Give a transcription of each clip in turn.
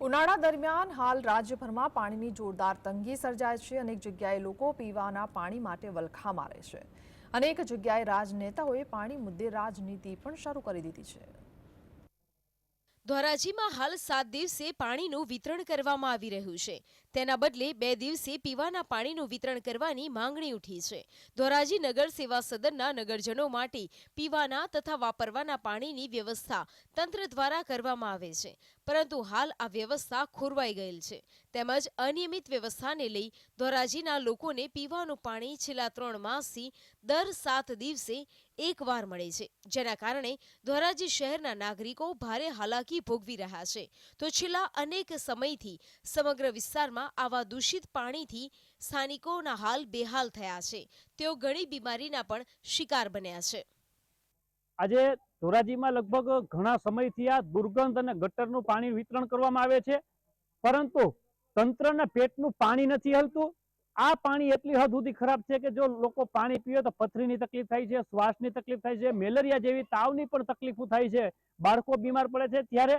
ઉનાળા દરમિયાન હાલ રાજ્યભરમાં પાણીની જોરદાર તંગી સર્જાય છે. અનેક જગ્યાએ લોકો પીવાના પાણી માટે વલખા મારે છે. અનેક જગ્યાએ રાજનેતાઓએ પાણી મુદ્દે રાજનીતિ પણ શરૂ કરી દીધી છે. ધોરાજીમાં હાલ સાત દિવસે પાણીનું વિતરણ કરવામાં આવી રહ્યું છે. તેના બદલે બે દિવસે પીવાના પાણીનું વિતરણ કરવાની માંગણી ઉઠી છે. ધોરાજી નગર સેવા સદનના નગરજનો માટે પીવાના તથા વાપરવાના પાણીની વ્યવસ્થા તંત્ર દ્વારા કરવામાં આવે છે. પરંતુ હાલ આ વ્યવસ્થા ખોરવાઈ ગયેલ છે. તેમજ અનિયમિત વ્યવસ્થાને લઈ ધોરાજીના લોકોને પીવાનું પાણી છેલ્લા ત્રણ માસથી દર સાત દિવસે એકવાર મળે છે. જેના કારણે ધોરાજી શહેરના નાગરિકો ભારે હાલાકી ભોગવી રહ્યા છે. તો છેલ્લા અનેક સમયથી સમગ્ર વિસ્તારમાં આવા દૂષિત પાણીથી સ્થાનિકોના હાલ બેહાલ થયા છે. તેઓ ઘણી બીમારીના પણ શિકાર બન્યા છે. આજે ધોરાજીમાં લગભગ ઘણા સમયથી આ દુર્ગંધ અને ગટરનું પાણી વિતરણ કરવામાં આવે છે. પરંતુ તંત્રના પેટનું પાણી નથી હલતું. આ પાણી એટલી હદ સુધી ખરાબ છે કે જો લોકો પાણી પીવે તો પથરીની તકલીફ થાય છે, શ્વાસની તકલીફ થાય છે, મેલેરિયા જેવી તાવની પણ તકલીફો થાય છે. બાળકો બીમાર પડે છે. ત્યારે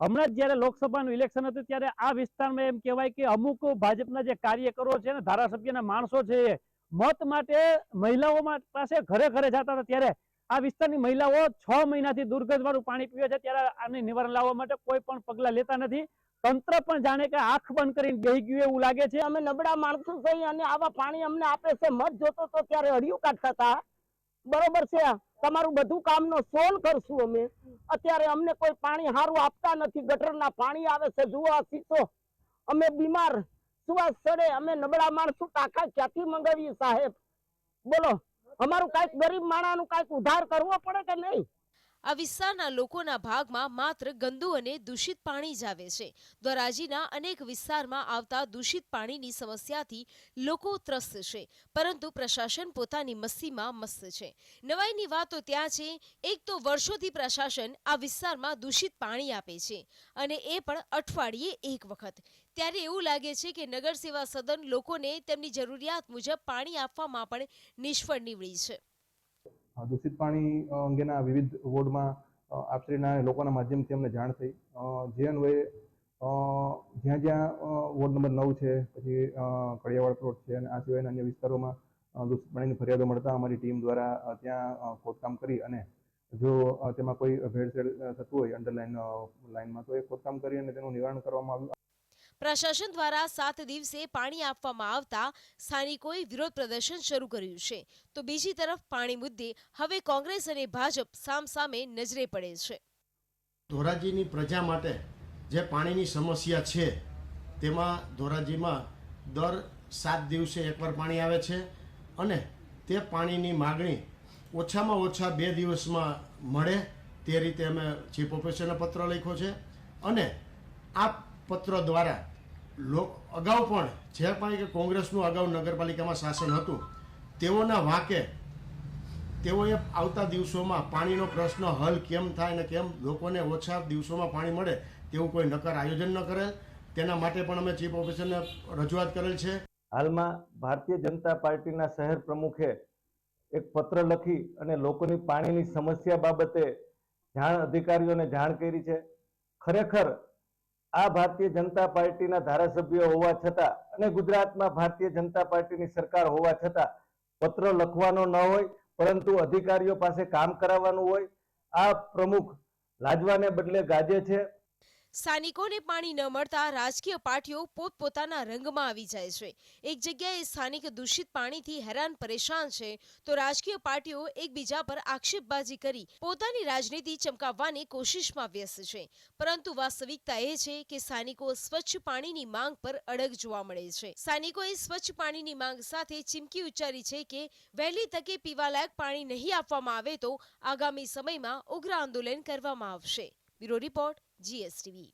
હમણાં જયારે લોકસભાનું ઇલેક્શન હતું ત્યારે આ વિસ્તારમાં એમ કહેવાય કે અમુક ભાજપના જે કાર્યકરો છે ને, ધારાસભ્યના માણસો છે મત માટે મહિલાઓ પાસે ઘરે ઘરે જતા હતા. ત્યારે આ વિસ્તારની મહિલાઓ છ મહિનાથી દુર્ગંધ વાળું પાણી પીવે છે. ત્યારે આને નિવારણ લાવવા માટે કોઈ પણ પગલા લેતા નથી. તંત્ર પણ જાણે કે આંખ બંધ કરીને બેહી ગયું એવું લાગે છે. અમે નબળા માણસો છીએ અને આવા પાણી અમને આપે છે. મત જોતો તો ત્યારે હળિયું કાઢતા હતા. બરોબર છે તમારું બધું કામનો સોલ કરશું અમે. અત્યારે અમને કોઈ પાણી સારું આપતા નથી. ગટરના પાણી આવે છે. જુઓ આ અમે બીમાર. સુવાસ સડે. અમે નબળા માણસો ટાંકા ક્યાંથી મંગાવીએ સાહેબ? બોલો. અમારું કાંઈક ગરીબ માણાનું કાંઈક ઉધાર કરવો પડે કે નહીં? આ વિસ્તારના લોકોના ભાગમાં માત્ર ગંદુ અને દૂષિત પાણી જ આવે છે. ધોરાજીના અનેક વિસ્તારમાં આવતા દૂષિત પાણીની સમસ્યાથી લોકો ત્રસ્ત છે, પરંતુ પ્રશાસન પોતાની મસ્તીમાં મસ્ત છે. નવાઈની વાત ત્યાં છે, એક તો વર્ષોથી પ્રશાસન આ વિસ્તારમાં દૂષિત પાણી આપે છે અને એ પણ અઠવાડિયે એક વખત. ત્યારે એવું લાગે છે કે નગર સેવા સદન લોકોને તેમની જરૂરિયાત મુજબ પાણી આપવામાં પણ નિષ્ફળ નીવડી છે. દૂષિત પાણી અંગેના વિવિધ વોર્ડમાં આપશ્રીના લોકોના માધ્યમથી અમને જાણ થઈ. જે અન્વયે જ્યાં જ્યાં વોર્ડ નંબર નવ છે, પછી કડિયાવાડ પ્લોટ છે અને આ સિવાયના અન્ય વિસ્તારોમાં દૂષિત પાણીની ફરિયાદો મળતા અમારી ટીમ દ્વારા ત્યાં ખોદકામ કરી અને જો તેમાં કોઈ ભેળસેળ થતું હોય અંડરલાઈન લાઇનમાં, તો એ ખોદકામ કરી અને તેનું નિવારણ કરવામાં આવ્યું. પ્રશાસન દ્વારા સાત દિવસે પાણી આપવામાં આવતા સ્થાનિકોએ વિરોધ પ્રદર્શન શરૂ કર્યું છે. તો બીજી તરફ પાણી મુદ્દે હવે કોંગ્રેસ અને ભાજપ સામસામે નજરે પડે છે. ધોરાજીની પ્રજા માટે જે પાણીની સમસ્યા છે, તેમાં ધોરાજીમાં દર સાત દિવસે એકવાર પાણી આવે છે અને તે પાણીની માગણી ઓછામાં ઓછા બે દિવસમાં મળે તે રીતે અમે ચીફ ઓફિસરને પત્ર લખ્યો છે અને આ પત્ર દ્વારા લોક અગાઉ પણ, જે પણ કે કોંગ્રેસનું અગાઉ નગરપાલિકામાં શાસન હતું, તેઓના વાંકે તેઓએ આવતા દિવસોમાં પાણીનો પ્રશ્ન હલ કેમ થાય અને કેમ લોકોને ઓછા દિવસોમાં પાણી મળે તેવું કોઈ નક્કર આયોજન ન કરેલ. તેના માટે પણ અમે ચીફ ઓફિસરને રજૂઆત કરેલ છે. હાલમાં ભારતીય જનતા પાર્ટીના શહેર પ્રમુખે એક પત્ર લખી અને લોકોની પાણીની સમસ્યા બાબતે જાણ અધિકારીઓને જાણ કરી છે. ખરેખર આ ભારતીય જનતા પાર્ટીના ધારાસભ્યો હોવા છતાં અને ગુજરાતમાં ભારતીય જનતા પાર્ટીની સરકાર હોવા છતાં પત્ર લખવાનો ન હોય, પરંતુ અધિકારીઓ પાસે કામ કરાવવાનું હોય, આ પ્રમુખ લાજવાને બદલે ગાજે છે. સ્થાનિકોને પાણી ન મળતા રાજકીય પાર્ટીઓ પોતપોતાના રંગમાં આવી જાય છે. એક જગ્યાએ સ્થાનિક દૂષિત પાણીથી હેરાન પરેશાન છે, તો રાજકીય પાર્ટીઓ એકબીજા પર આક્ષેપબાજી કરી પોતાની રાજનીતિ ચમકાવવાની કોશિશમાં વ્યસ્ત છે. પરંતુ વાસ્તવિકતા એ છે કે સ્થાનિકો સ્વચ્છ પાણીની માંગ પર અડગ જોવા મળે છે. સ્થાનિકોએ સ્વચ્છ પાણીની માંગ સાથે ચીમકી ઉચ્ચારી છે કે, વહેલી તકે પીવાલાયક પાણી નહીં આપવામાં આવે તો આગામી સમયમાં ઉગ્ર આંદોલન કરવામાં આવશે. Bureau report GSTV.